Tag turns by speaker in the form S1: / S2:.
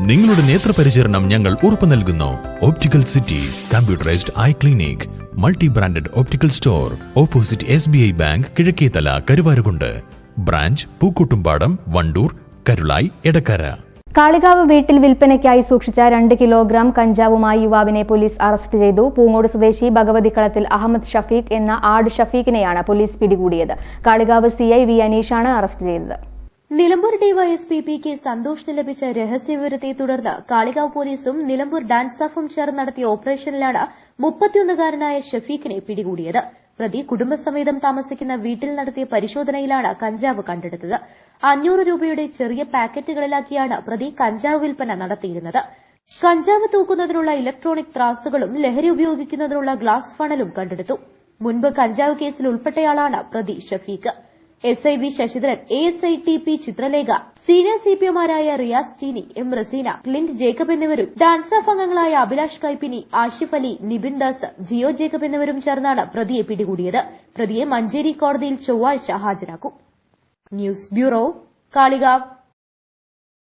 S1: നിങ്ങളുടെ നേത്രപരിചരണം ഞങ്ങൾ ഉറപ്പു നൽകുന്നു. Optical city computerised eye clinic multi branded optical store opposite S B I bank Kizhakkethala Karuvarakundu branch Pookkottumpadam Wandoor Karulai Edakkara
S2: Kalikavu വീട്ടിൽ വിൽപ്പനയ്ക്കായി സൂക്ഷിച്ച രണ്ട് കിലോഗ്രാം കഞ്ചാവുമായി യുവാവിനെ പോലീസ് അറസ്റ്റ് ചെയ്തു. പൂങ്ങോട് സ്വദേശി ഭഗവതിക്കളത്തിൽ അഹമ്മദ് ഷഫീഖ് എന്ന ആട് ഷഫീഖിനെയാണ് പോലീസ് പിടികൂടിയത്. കാളികാവ് സി ഐ വി അനീഷാണ് അറസ്റ്റ് ചെയ്തത്.
S3: നിലമ്പൂർ ഡിവൈഎസ്പി പി കെ സന്തോഷിന് ലഭിച്ച രഹസ്യവിവരത്തെ തുടർന്ന് കാളികാവ് പോലീസും നിലമ്പൂർ ഡാൻസ് സ്റ്റാഫും ചേർന്ന് നടത്തിയ ഓപ്പറേഷനിലാണ് മുപ്പത്തിയൊന്നുകാരനായ ഷഫീഖിനെ പിടികൂടിയത്. പ്രതി കുടുംബസമേതം താമസിക്കുന്ന വീട്ടിൽ നടത്തിയ പരിശോധനയിലാണ് കഞ്ചാവ് കണ്ടെടുത്തത്. അഞ്ഞൂറ് രൂപയുടെ ചെറിയ പാക്കറ്റുകളിലാക്കിയാണ് പ്രതി കഞ്ചാവ് വിൽപ്പന നടത്തിയിരുന്നത്. കഞ്ചാവ് തൂക്കുന്നതിനുള്ള ഇലക്ട്രോണിക് ത്രാസുകളും ലഹരി ഉപയോഗിക്കുന്നതിനുള്ള ഗ്ലാസ് ഫണലും കണ്ടെടുത്തു. മുൻപ് കഞ്ചാവ് കേസിൽ ഉൾപ്പെട്ടയാളാണ് പ്രതി Shafeeq. S I V Sasidharan A S I T P Chithralekha senior C P ഒമാരായ Riyas Cheeni M Razeena Clint Jacob എന്നിവരും ഡാൻസ് ഓഫ് അംഗങ്ങളായ അഭിലാഷ് കൈപ്പിനി ആഷിഫ് അലി നിബിൻ ദാസ് ജിയോ ജേക്കബ് എന്നിവരും ചേർന്നാണ് പ്രതിയെ പിടികൂടിയത്. പ്രതിയെ മഞ്ചേരി കോടതിയിൽ ചൊവ്വാഴ്ച ഹാജരാക്കും. News bureau Kalikavu.